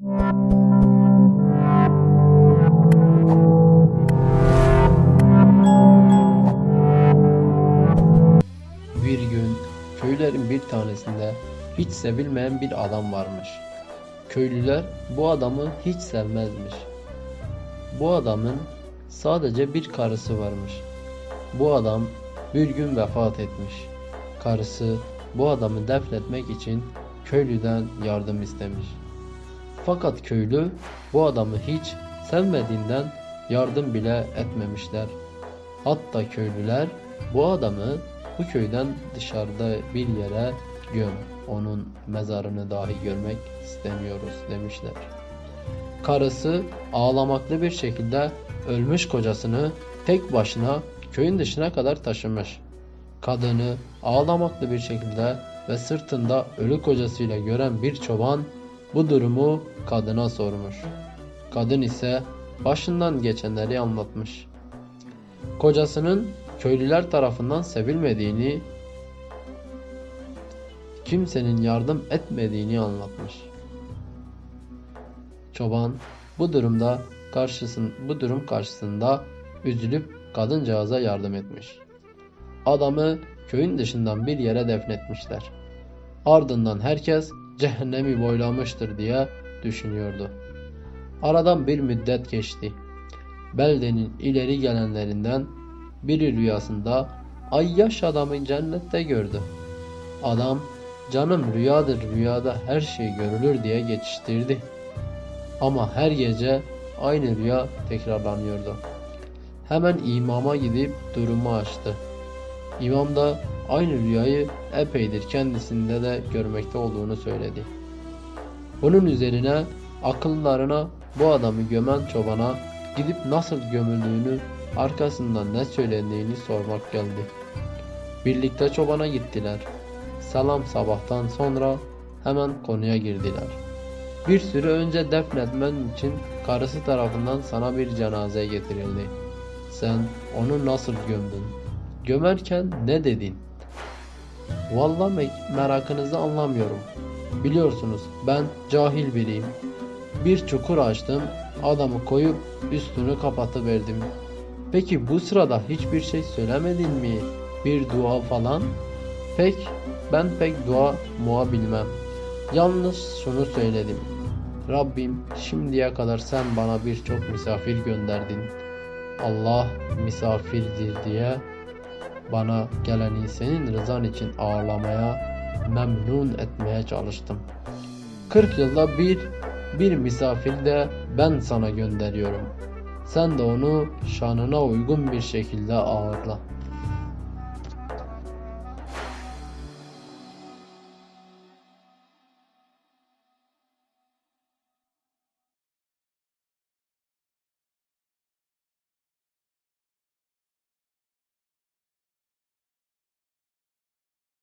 Bir gün köylerin bir tanesinde hiç sevilmeyen bir adam varmış. Köylüler bu adamı hiç sevmezmiş. Bu adamın sadece bir karısı varmış. Bu adam bir gün vefat etmiş. Karısı bu adamı defnetmek için köylüden yardım istemiş. Fakat köylü bu adamı hiç sevmediğinden yardım bile etmemişler. Hatta köylüler bu adamı bu köyden dışarıda bir yere göm. Onun mezarını dahi görmek istemiyoruz demişler. Karısı ağlamaklı bir şekilde ölmüş kocasını tek başına köyün dışına kadar taşımış. Kadını ağlamaklı bir şekilde ve sırtında ölü kocasıyla gören bir çoban bu durumu kadına sormuş. Kadın ise başından geçenleri anlatmış. Kocasının köylüler tarafından sevilmediğini, kimsenin yardım etmediğini anlatmış. Çoban bu durumda karşısın bu durum karşısında üzülüp kadıncağıza yardım etmiş. Adamı köyün dışından bir yere defnetmişler. Ardından herkes cehennemi boylamıştır diye düşünüyordu. Aradan bir müddet geçti. Beldenin ileri gelenlerinden biri rüyasında ayyaş adamı cennette gördü. Adam canım rüyadır rüyada her şey görülür diye geçiştirdi. Ama her gece aynı rüya tekrarlanıyordu. Hemen imama gidip durumu açtı. İmam da aynı rüyayı epeydir kendisinde de görmekte olduğunu söyledi. Bunun üzerine akıllarına bu adamı gömen çobana gidip nasıl gömüldüğünü arkasından ne söylendiğini sormak geldi. Birlikte çobana gittiler. Selam sabahtan sonra hemen konuya girdiler. Bir süre önce defnetmen için karısı tarafından sana bir cenaze getirildi. Sen onu nasıl gömdün? Gömerken ne dedin? Vallahi me- merakınızı anlamıyorum. Biliyorsunuz ben cahil biriyim. Bir çukur açtım, adamı koyup üstünü kapatıverdim. Peki bu sırada hiçbir şey söylemedin mi? Bir dua falan? Pek, ben pek dua mua bilmem. Yalnız şunu söyledim. Rabbim şimdiye kadar sen bana birçok misafir gönderdin. Allah misafirdir diye bana geleni senin rızan için ağırlamaya, memnun etmeye çalıştım. 40 yılda bir bir misafir de ben sana gönderiyorum. Sen de onu şanına uygun bir şekilde ağırla.